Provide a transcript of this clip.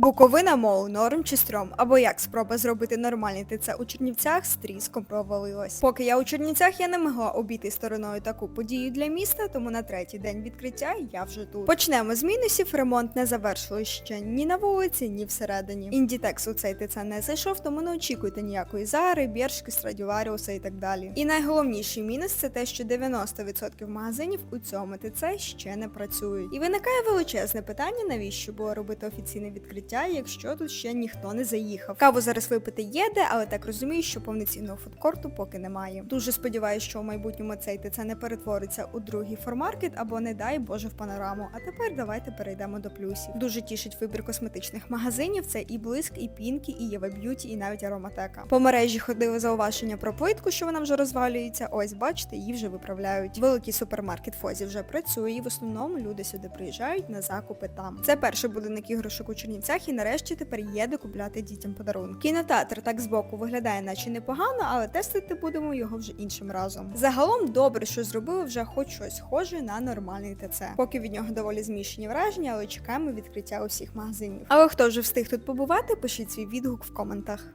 Буковина мол, норм чи стрьом, або як спроба зробити нормальний ТЦ у Чернівцях з провалилась. Поки я у Чернівцях я не могла обійти стороною таку подію для міста, тому на третій день відкриття я вже тут. Почнемо з мінусів. Ремонт не завершили ще ні на вулиці, ні всередині. Індітекс у цей ТЦ не зайшов, тому не очікуйте ніякої зари, біршки, страдіваріуса і так далі. І найголовніший мінус це те, що 90% магазинів у цьому ТЦ ще не працюють. І виникає величезне питання, навіщо було робити офіційне відкриття, якщо тут ще ніхто не заїхав. Каву зараз випити є де, але так розумію, що повноцінного фудкорту поки немає. Дуже сподіваюся, що в майбутньому цей ТЦ не перетвориться у другий формаркет або не дай Боже в панораму. А тепер давайте перейдемо до плюсів. Дуже тішить вибір косметичних магазинів. Це і блиск, і пінкі, і Єва Б'юті, і навіть ароматека. По мережі ходили зауваження про плитку, що вона вже розвалюється. Ось бачите, її вже виправляють. Великий супермаркет Фозі вже працює, і в основному люди сюди приїжджають на закупи там. Це перший будинок іграшок у Чернівцях, і нарешті тепер є де купляти дітям подарунки. Кінотеатр так збоку виглядає, наче непогано, але тестити будемо його вже іншим разом. Загалом добре, що зробили вже хоч щось схоже на нормальний ТЦ. Поки від нього доволі змішані враження, але чекаємо відкриття усіх магазинів. Але хто вже встиг тут побувати, пишіть свій відгук в коментах.